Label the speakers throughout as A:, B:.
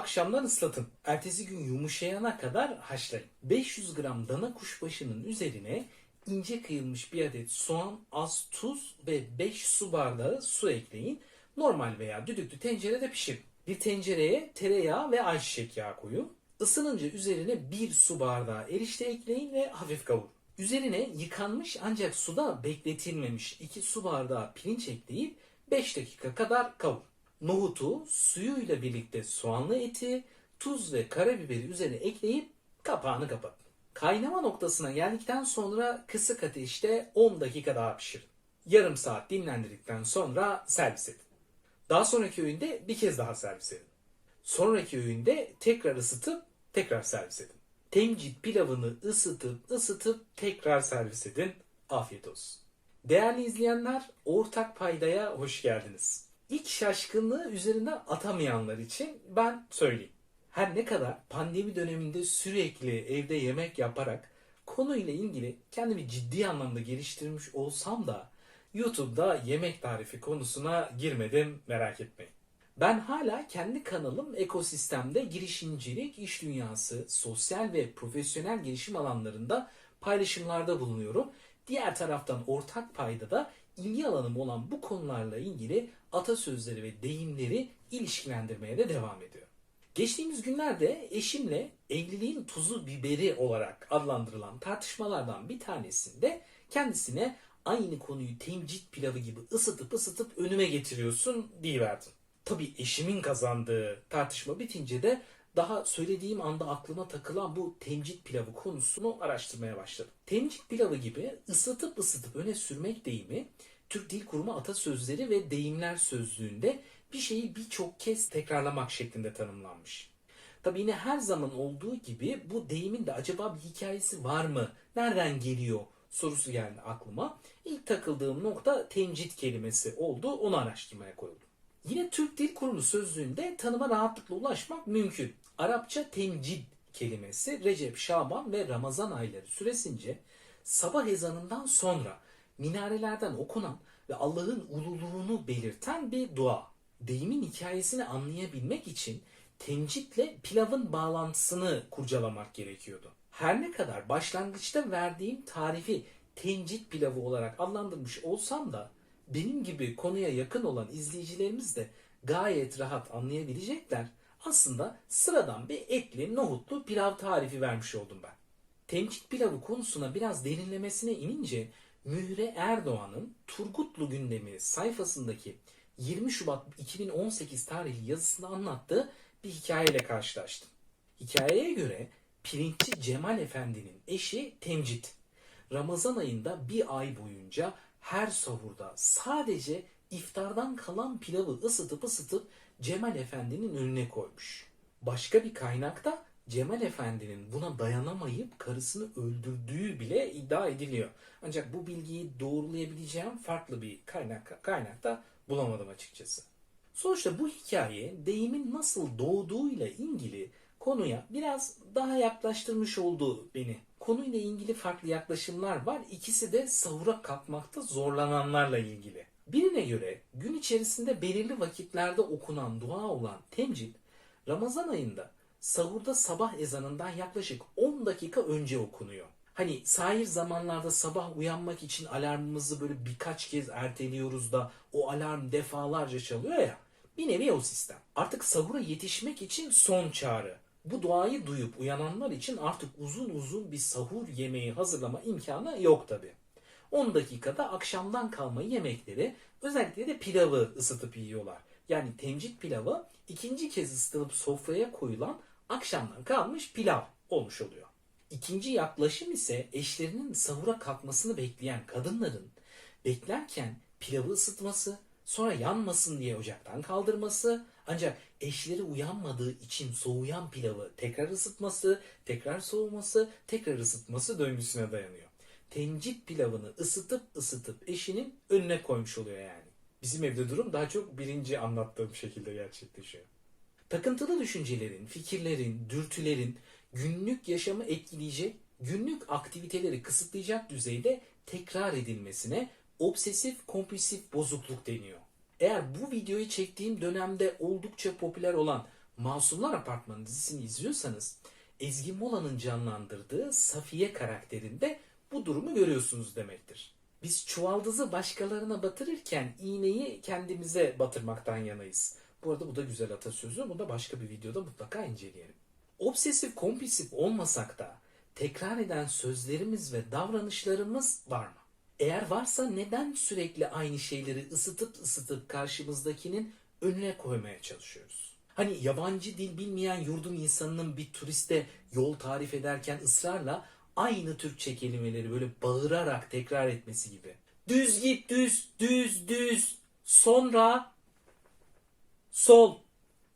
A: akşamdan ıslatın. Ertesi gün yumuşayana kadar haşlayın. 500 gram dana kuşbaşının üzerine ince kıyılmış bir adet soğan, az tuz ve 5 su bardağı su ekleyin. Normal veya düdüklü tencerede pişirin. Bir tencereye tereyağı ve ayçiçek yağı koyun. Isınınca üzerine bir su bardağı erişte ekleyin ve hafif kavurun. Üzerine yıkanmış ancak suda bekletilmemiş 2 su bardağı pirinç ekleyip 5 dakika kadar kavurun. Nohutu suyuyla birlikte soğanlı eti, tuz ve karabiberi üzerine ekleyip kapağını kapatın. Kaynama noktasına geldikten sonra kısık ateşte 10 dakika daha pişirin. Yarım saat dinlendirdikten sonra servis edin. Daha sonraki öğünde bir kez daha servis edin. Sonraki öğünde tekrar ısıtıp tekrar servis edin. Temcit pilavını ısıtıp ısıtıp tekrar servis edin. Afiyet olsun. Değerli izleyenler, ortak paydaya hoş geldiniz. İlk şaşkınlığı üzerinden atamayanlar için ben söyleyeyim. Her ne kadar pandemi döneminde sürekli evde yemek yaparak konuyla ilgili kendimi ciddi anlamda geliştirmiş olsam da YouTube'da yemek tarifi konusuna girmedim merak etmeyin. Ben hala kendi kanalım ekosistemde girişimcilik, iş dünyası, sosyal ve profesyonel gelişim alanlarında paylaşımlarda bulunuyorum. Diğer taraftan ortak payda da ilgi alanım olan bu konularla ilgili atasözleri ve deyimleri ilişkilendirmeye de devam ediyor. Geçtiğimiz günlerde eşimle evliliğin tuzu biberi olarak adlandırılan tartışmalardan bir tanesinde kendisine aynı konuyu temcit pilavı gibi ısıtıp ısıtıp önüme getiriyorsun diyiverdim. Tabii eşimin kazandığı tartışma bitince de daha söylediğim anda aklıma takılan bu temcit pilavı konusunu araştırmaya başladım. Temcit pilavı gibi ısıtıp ısıtıp öne sürmek deyimi Türk Dil Kurumu atasözleri ve deyimler sözlüğünde bir şeyi birçok kez tekrarlamak şeklinde tanımlanmış. Tabii yine her zaman olduğu gibi bu deyimin de acaba bir hikayesi var mı? Nereden geliyor? sorusu geldi aklıma. İlk takıldığım nokta temcit kelimesi oldu. Onu araştırmaya koyuldum. Yine Türk Dil Kurumu sözlüğünde tanıma rahatlıkla ulaşmak mümkün. Arapça temcid kelimesi Recep, Şaban ve Ramazan ayları süresince sabah ezanından sonra minarelerden okunan ve Allah'ın ululuğunu belirten bir dua. Deyimin hikayesini anlayabilmek için temcitle pilavın bağlantısını kurcalamak gerekiyordu. Her ne kadar başlangıçta verdiğim tarifi tencit pilavı olarak adlandırmış olsam da benim gibi konuya yakın olan izleyicilerimiz de gayet rahat anlayabilecekler. Aslında sıradan bir etli, nohutlu pilav tarifi vermiş oldum ben. Temcit pilavı konusuna biraz derinlemesine inince Mühre Erdoğan'ın Turgutlu gündemi sayfasındaki 20 Şubat 2018 tarihli yazısında anlattığı bir hikayeyle karşılaştım. Hikayeye göre pirinççi Cemal Efendi'nin eşi Temcit, Ramazan ayında bir ay boyunca her sahurda sadece iftardan kalan pilavı ısıtıp ısıtıp Cemal Efendi'nin önüne koymuş. Başka bir kaynakta Cemal Efendi'nin buna dayanamayıp karısını öldürdüğü bile iddia ediliyor. Ancak bu bilgiyi doğrulayabileceğim farklı bir kaynak, kaynakta bulamadım açıkçası. Sonuçta bu hikaye deyimin nasıl doğduğuyla ilgili konuya biraz daha yaklaştırmış oldu beni. Konuyla ilgili farklı yaklaşımlar var. İkisi de sahura kalkmakta zorlananlarla ilgili. Birine göre gün içerisinde belirli vakitlerde okunan dua olan temcid, Ramazan ayında sahurda sabah ezanından yaklaşık 10 dakika önce okunuyor. Hani sahir zamanlarda sabah uyanmak için alarmımızı böyle birkaç kez erteliyoruz da o alarm defalarca çalıyor ya. Bir nevi o sistem. Artık sahura yetişmek için son çağrı. Bu duayı duyup uyananlar için artık uzun uzun bir sahur yemeği hazırlama imkanı yok tabi. 10 dakikada akşamdan kalma yemekleri özellikle de pilavı ısıtıp yiyorlar. Yani temcit pilavı ikinci kez ısıtılıp sofraya koyulan akşamdan kalmış pilav olmuş oluyor. İkinci yaklaşım ise eşlerinin sahura kalkmasını bekleyen kadınların beklerken pilavı ısıtması, sonra yanmasın diye ocaktan kaldırması, ancak eşleri uyanmadığı için soğuyan pilavı tekrar ısıtması, tekrar soğuması, tekrar ısıtması döngüsüne dayanıyor. Tencit pilavını ısıtıp ısıtıp eşinin önüne koymuş oluyor yani. Bizim evde durum daha çok birinci anlattığım şekilde gerçekleşiyor. Takıntılı düşüncelerin, fikirlerin, dürtülerin günlük yaşamı etkileyecek, günlük aktiviteleri kısıtlayacak düzeyde tekrar edilmesine obsesif kompulsif bozukluk deniyor. Eğer bu videoyu çektiğim dönemde oldukça popüler olan Masumlar Apartmanı dizisini izliyorsanız Ezgi Mola'nın canlandırdığı Safiye karakterinde bu durumu görüyorsunuz demektir. Biz çuvaldızı başkalarına batırırken iğneyi kendimize batırmaktan yanayız. Bu arada bu da güzel atasözü. Bunu da başka bir videoda mutlaka inceleyelim. Obsesif kompulsif olmasak da tekrar eden sözlerimiz ve davranışlarımız var mı? Eğer varsa neden sürekli aynı şeyleri ısıtıp ısıtıp karşımızdakinin önüne koymaya çalışıyoruz? Hani yabancı dil bilmeyen yurdun insanının bir turiste yol tarif ederken ısrarla aynı Türkçe kelimeleri böyle bağırarak tekrar etmesi gibi. Düz git düz, düz, düz. Sonra sol.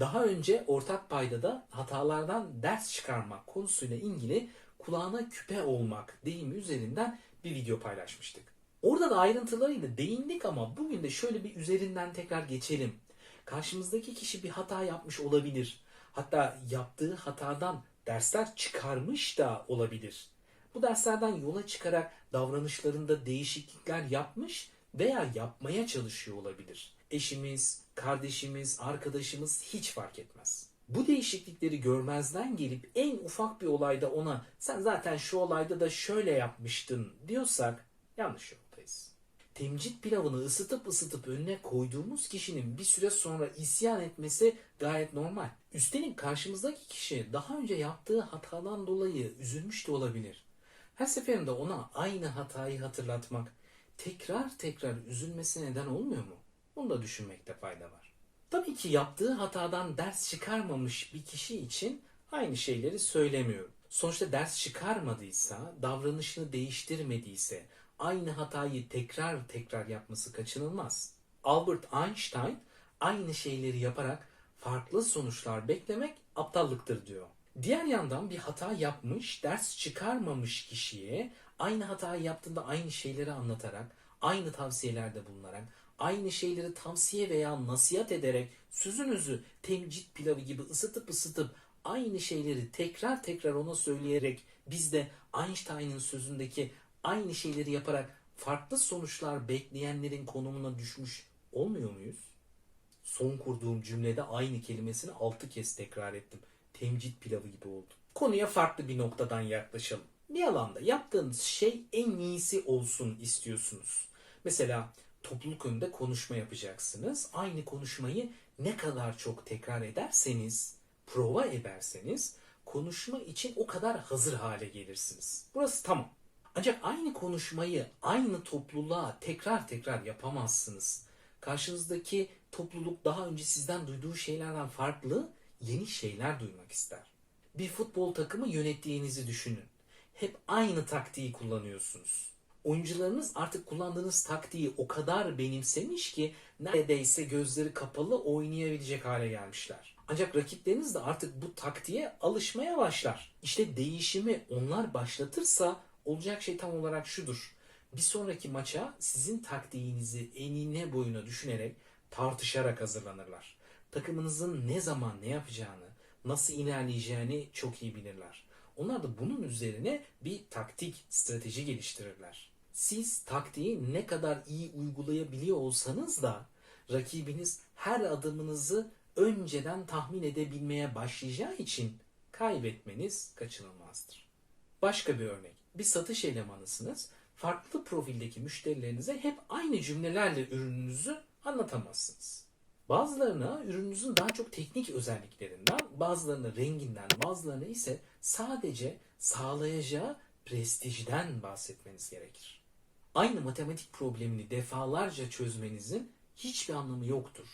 A: Daha önce ortak paydada hatalardan ders çıkarmak konusuyla ilgili kulağına küpe olmak deyimi üzerinden bir video paylaşmıştık. Orada da ayrıntılarıyla değindik ama bugün de şöyle bir üzerinden tekrar geçelim. Karşımızdaki kişi bir hata yapmış olabilir. Hatta yaptığı hatadan dersler çıkarmış da olabilir. Bu derslerden yola çıkarak davranışlarında değişiklikler yapmış veya yapmaya çalışıyor olabilir. Eşimiz, kardeşimiz, arkadaşımız hiç fark etmez. Bu değişiklikleri görmezden gelip en ufak bir olayda ona sen zaten şu olayda da şöyle yapmıştın diyorsak yanlış yoldayız. Temcit pilavını ısıtıp ısıtıp önüne koyduğumuz kişinin bir süre sonra isyan etmesi gayet normal. Üstelik karşımızdaki kişi daha önce yaptığı hatadan dolayı üzülmüş de olabilir. Her seferinde ona aynı hatayı hatırlatmak tekrar tekrar üzülmesi neden olmuyor mu? Bunu da düşünmekte fayda var. Tabii ki yaptığı hatadan ders çıkarmamış bir kişi için aynı şeyleri söylemiyorum. Sonuçta ders çıkarmadıysa, davranışını değiştirmediyse, aynı hatayı tekrar tekrar yapması kaçınılmaz. Albert Einstein aynı şeyleri yaparak farklı sonuçlar beklemek aptallıktır diyor. Diğer yandan bir hata yapmış, ders çıkarmamış kişiye aynı hatayı yaptığında aynı şeyleri anlatarak, aynı tavsiyelerde bulunarak, aynı şeyleri tavsiye veya nasihat ederek sözünüzü temcit pilavı gibi ısıtıp ısıtıp aynı şeyleri tekrar tekrar ona söyleyerek biz de Einstein'ın sözündeki aynı şeyleri yaparak farklı sonuçlar bekleyenlerin konumuna düşmüş olmuyor muyuz? Son kurduğum cümlede aynı kelimesini altı kez tekrar ettim. Temcit pilavı gibi oldu. Konuya farklı bir noktadan yaklaşalım. Bir alanda yaptığınız şey en iyisi olsun istiyorsunuz. Mesela topluluk önünde konuşma yapacaksınız. Aynı konuşmayı ne kadar çok tekrar ederseniz, prova ederseniz konuşma için o kadar hazır hale gelirsiniz. Burası tamam. Ancak aynı konuşmayı aynı topluluğa tekrar tekrar yapamazsınız. Karşınızdaki topluluk daha önce sizden duyduğu şeylerden farklı yeni şeyler duymak ister. Bir futbol takımı yönettiğinizi düşünün. Hep aynı taktiği kullanıyorsunuz. Oyuncularınız artık kullandığınız taktiği o kadar benimsemiş ki neredeyse gözleri kapalı oynayabilecek hale gelmişler. Ancak rakipleriniz de artık bu taktiğe alışmaya başlar. İşte değişimi onlar başlatırsa olacak şey tam olarak şudur. Bir sonraki maça sizin taktiğinizi enine boyuna düşünerek tartışarak hazırlanırlar. Takımınızın ne zaman ne yapacağını, nasıl ilerleyeceğini çok iyi bilirler. Onlar da bunun üzerine bir taktik, strateji geliştirirler. Siz taktiği ne kadar iyi uygulayabiliyor olsanız da rakibiniz her adımınızı önceden tahmin edebilmeye başlayacağı için kaybetmeniz kaçınılmazdır. Başka bir örnek. Bir satış elemanısınız. Farklı profildeki müşterilerinize hep aynı cümlelerle ürününüzü anlatamazsınız. Bazılarına ürününüzün daha çok teknik özelliklerinden, bazılarına renginden, bazılarına ise sadece sağlayacağı prestijden bahsetmeniz gerekir. Aynı matematik problemini defalarca çözmenizin hiçbir anlamı yoktur.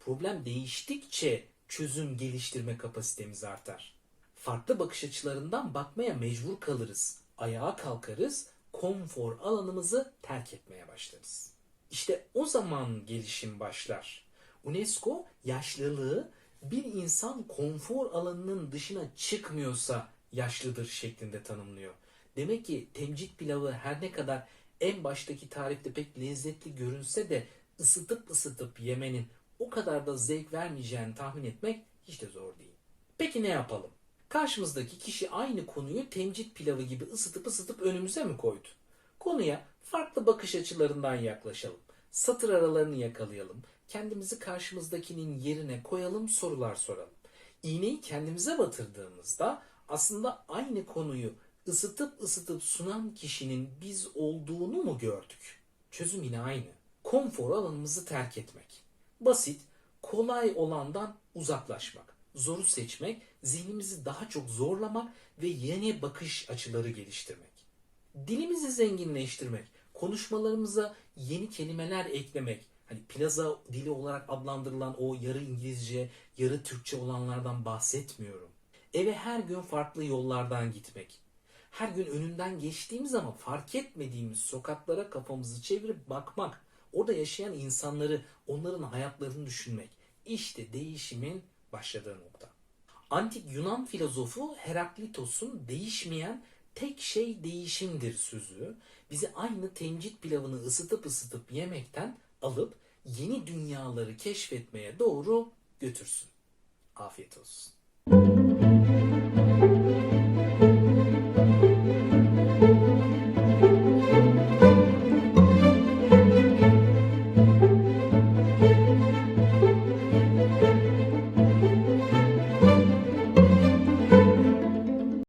A: Problem değiştikçe çözüm geliştirme kapasitemiz artar. Farklı bakış açılarından bakmaya mecbur kalırız. Ayağa kalkarız, konfor alanımızı terk etmeye başlarız. İşte o zaman gelişim başlar. UNESCO yaşlılığı bir insan konfor alanının dışına çıkmıyorsa yaşlıdır şeklinde tanımlıyor. Demek ki temcit pilavı her ne kadar en baştaki tarifte pek lezzetli görünse de ısıtıp ısıtıp yemenin o kadar da zevk vermeyeceğini tahmin etmek hiç de zor değil. Peki ne yapalım? Karşımızdaki kişi aynı konuyu temcit pilavı gibi ısıtıp ısıtıp önümüze mi koydu? Konuya farklı bakış açılarından yaklaşalım. Satır aralarını yakalayalım. Kendimizi karşımızdakinin yerine koyalım, sorular soralım. İğneyi kendimize batırdığımızda aslında aynı konuyu ısıtıp ısıtıp sunan kişinin biz olduğunu mu gördük? Çözüm yine aynı. Konfor alanımızı terk etmek. Basit, kolay olandan uzaklaşmak. Zoru seçmek, zihnimizi daha çok zorlamak ve yeni bakış açıları geliştirmek. Dilimizi zenginleştirmek, konuşmalarımıza yeni kelimeler eklemek, hani plaza dili olarak adlandırılan o yarı İngilizce, yarı Türkçe olanlardan bahsetmiyorum. Eve her gün farklı yollardan gitmek. Her gün önünden geçtiğimiz ama fark etmediğimiz sokaklara kafamızı çevirip bakmak. Orada yaşayan insanları, onların hayatlarını düşünmek. İşte değişimin başladığı nokta. Antik Yunan filozofu Heraklitos'un değişmeyen tek şey değişimdir sözü bizi aynı tencit pilavını ısıtıp ısıtıp yemekten alıp yeni dünyaları keşfetmeye doğru götürsün. Afiyet olsun.